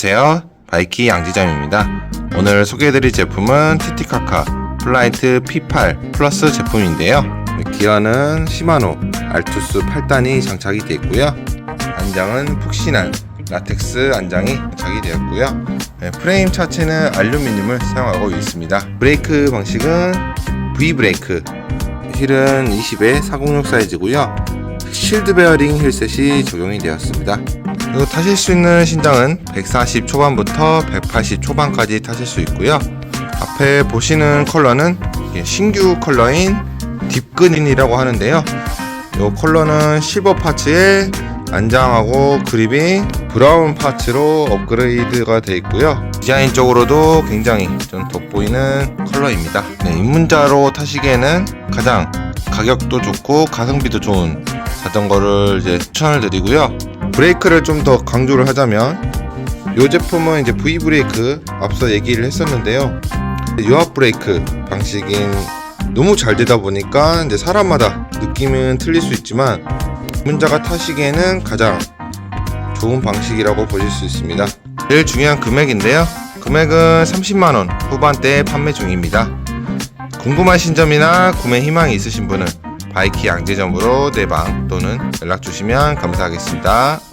안녕하세요. 바이키 양지점입니다. 오늘 소개해드릴 제품은 티티카카 플라이트 P8 플러스 제품인데요. 기어는 시마노 알투스 8단이 장착이 되어 있고요. 안장은 푹신한 라텍스 안장이 장착이 되었고요. 네, 프레임 자체는 알루미늄을 사용하고 있습니다. 브레이크 방식은 V 브레이크 힐은 20에 406 사이즈고요. 실드 베어링 힐셋이 적용이 되었습니다. 그리고 타실 수 있는 신장은 140 초반부터 180 초반까지 타실 수 있고요. 앞에 보시는 컬러는 신규 컬러인 딥그린이라고 하는데요. 이 컬러는 실버 파츠에 안장하고 그립이 브라운 파츠로 업그레이드가 되어 있고요. 디자인적으로도 굉장히 좀 돋보이는 컬러입니다. 네, 입문자로 타시기에는 가장 가격도 좋고 가성비도 좋은 자전거를 이제 추천을 드리고요. 브레이크를 좀 더 강조를 하자면 이 제품은 이제 V 브레이크 앞서 얘기를 했었는데요. 유압 브레이크 방식인 너무 잘 되다 보니까 이제 사람마다 느낌은 틀릴 수 있지만 입문자가 타시기에는 가장 좋은 방식이라고 보실 수 있습니다. 제일 중요한 금액인데요. 금액은 30만원 후반대에 판매 중입니다. 궁금하신 점이나 구매 희망이 있으신 분은 바이키 양재점으로 내방 또는 연락 주시면 감사하겠습니다.